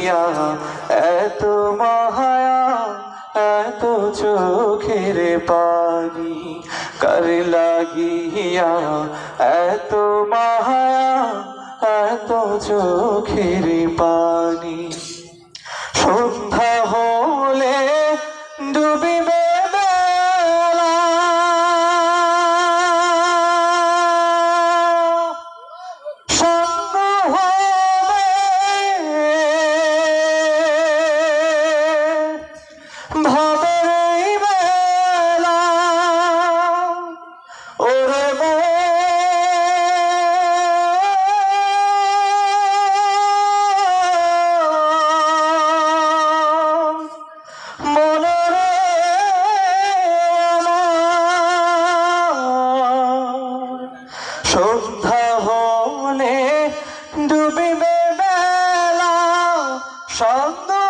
লাগিয়া এত মায়া এত চোখের পানি কার লাগিয়া এত মায়া এত চোখের পানি। সন্ধ্যা হলে ডুবিবে বেলা সন্ধ্যা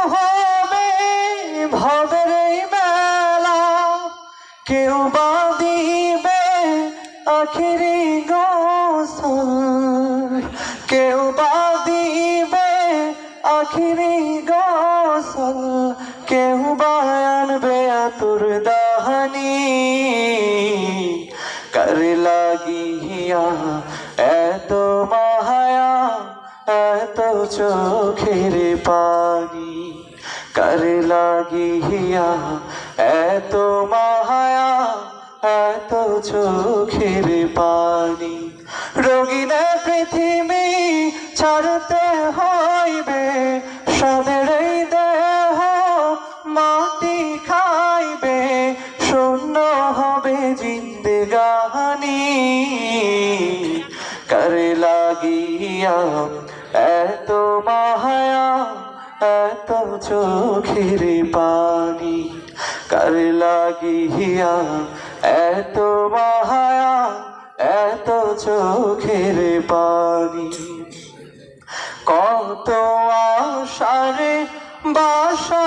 কেউ বা দিবে আখিরি গোসল, কেউ বা দিবে আখিরি গোসল, কেউ বা আনবে আতুর দাহানি। কর এত মায়া এত চোখের পানি। কর লাগিয়া এত মায়া এত চোখের পানি। দিয়া এত মায়া, এত চোখের পানি, কার লাগিয়া এত মায়া, এত চোখের পানি। কত আশারে বাসা